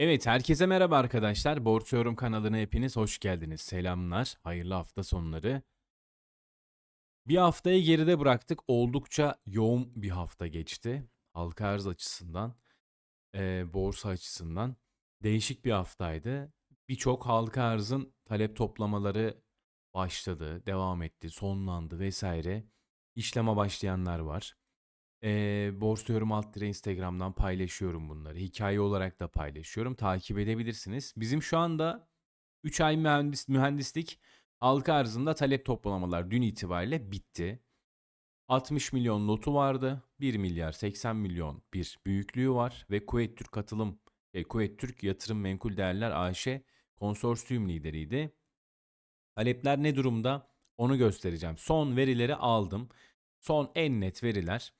Evet, herkese merhaba arkadaşlar. Borsa kanalına hepiniz hoş geldiniz. Selamlar, hayırlı hafta sonları. Bir haftayı geride bıraktık. Oldukça yoğun bir hafta geçti. Halka arz açısından, eee, borsa açısından değişik bir haftaydı. Birçok halka arzın talep toplamaları başladı, devam etti, sonlandı vesaire. İşleme başlayanlar var. Eee Borsa alt dire Instagram'dan paylaşıyorum bunları. Hikaye olarak da paylaşıyorum. Takip edebilirsiniz. Bizim şu anda 3 ay mühendis, mühendislik halka arzında talep toplamalar dün itibariyle bitti. 60 milyon lotu vardı. 1 milyar 80 milyon bir büyüklüğü var ve Kuveyt Türk katılım e, Kuveyt Türk Yatırım Menkul Değerler AŞ konsorsiyum lideriydi. Talepler ne durumda? Onu göstereceğim. Son verileri aldım. Son en net veriler.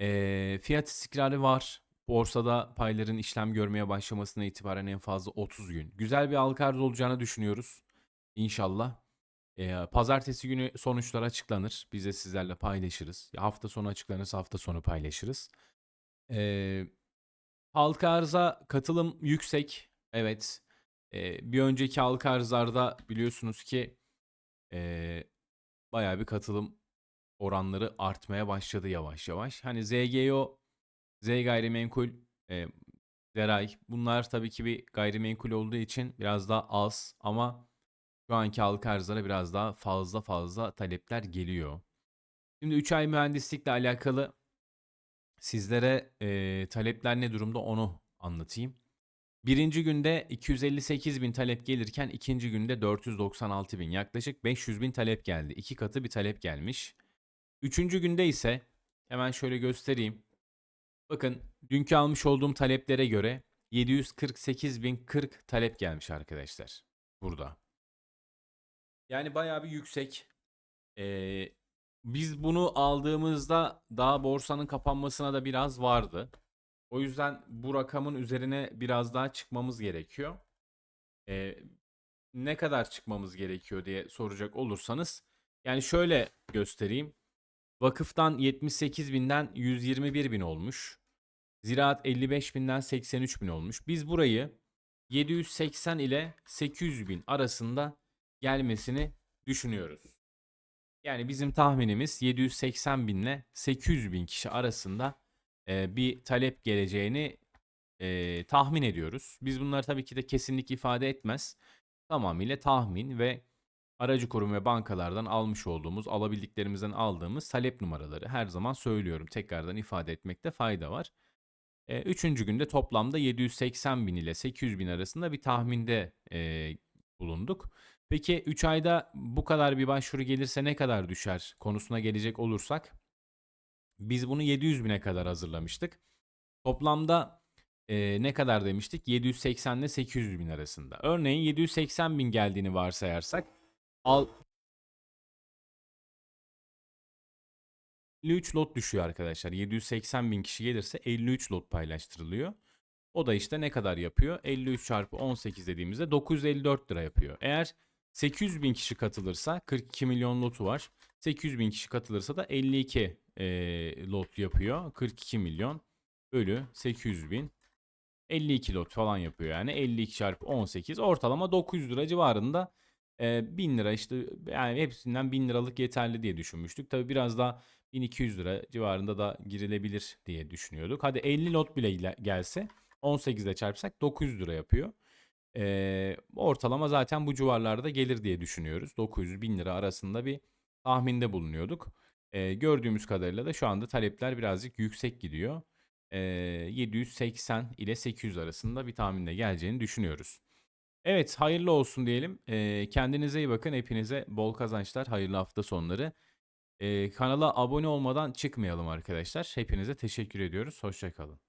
Eee, fiyat istikrarı var. Borsada payların işlem görmeye başlamasına itibaren en fazla 30 gün. Güzel bir halka arz olacağını düşünüyoruz. İnşallah. Eee, pazartesi günü sonuçlar açıklanır. Biz de sizlerle paylaşırız. Ya hafta sonu açıklanırsa hafta sonu paylaşırız. Eee, halka arza katılım yüksek. Evet. Eee, bir önceki halka arzlarda biliyorsunuz ki eee bayağı bir katılım oranları artmaya başladı yavaş yavaş. Hani ZGO, Z gayrimenkul, e, Zeray bunlar tabii ki bir gayrimenkul olduğu için biraz daha az ama şu anki halka arzlara biraz daha fazla fazla talepler geliyor. Şimdi 3 ay mühendislikle alakalı sizlere e, talepler ne durumda onu anlatayım. Birinci günde 258 bin talep gelirken ikinci günde 496 bin yaklaşık 500 bin talep geldi. İki katı bir talep gelmiş. Üçüncü günde ise hemen şöyle göstereyim. Bakın dünkü almış olduğum taleplere göre 748.040 talep gelmiş arkadaşlar. Burada. Yani bayağı bir yüksek. Ee, biz bunu aldığımızda daha borsanın kapanmasına da biraz vardı. O yüzden bu rakamın üzerine biraz daha çıkmamız gerekiyor. Ee, ne kadar çıkmamız gerekiyor diye soracak olursanız. Yani şöyle göstereyim. Vakıftan 78 binden 121 bin olmuş. Ziraat 55 binden 83 bin olmuş. Biz burayı 780 ile 800 bin arasında gelmesini düşünüyoruz. Yani bizim tahminimiz 780 bin ile 800 bin kişi arasında e, bir talep geleceğini e, tahmin ediyoruz. Biz bunları tabii ki de kesinlik ifade etmez. Tamamıyla tahmin ve aracı kurum ve bankalardan almış olduğumuz, alabildiklerimizden aldığımız talep numaraları her zaman söylüyorum. Tekrardan ifade etmekte fayda var. E, üçüncü günde toplamda 780 bin ile 800 bin arasında bir tahminde e, bulunduk. Peki 3 ayda bu kadar bir başvuru gelirse ne kadar düşer konusuna gelecek olursak biz bunu 700 bine kadar hazırlamıştık. Toplamda e, ne kadar demiştik? 780 ile 800 bin arasında. Örneğin 780 bin geldiğini varsayarsak al 53 lot düşüyor arkadaşlar. 780 bin kişi gelirse 53 lot paylaştırılıyor. O da işte ne kadar yapıyor? 53 çarpı 18 dediğimizde 954 lira yapıyor. Eğer 800 bin kişi katılırsa 42 milyon lotu var. 800 bin kişi katılırsa da 52 e, lot yapıyor. 42 milyon bölü 800 bin 52 lot falan yapıyor yani 52 çarpı 18 ortalama 900 lira civarında e, 1000 lira işte yani hepsinden 1000 liralık yeterli diye düşünmüştük. Tabi biraz daha 1200 lira civarında da girilebilir diye düşünüyorduk. Hadi 50 lot bile gelse 18 ile çarpsak 900 lira yapıyor. E, ortalama zaten bu civarlarda gelir diye düşünüyoruz. 900 bin lira arasında bir tahminde bulunuyorduk. E, gördüğümüz kadarıyla da şu anda talepler birazcık yüksek gidiyor. E, 780 ile 800 arasında bir tahminle geleceğini düşünüyoruz. Evet hayırlı olsun diyelim. E, kendinize iyi bakın. Hepinize bol kazançlar. Hayırlı hafta sonları. E, kanala abone olmadan çıkmayalım arkadaşlar. Hepinize teşekkür ediyoruz. Hoşçakalın.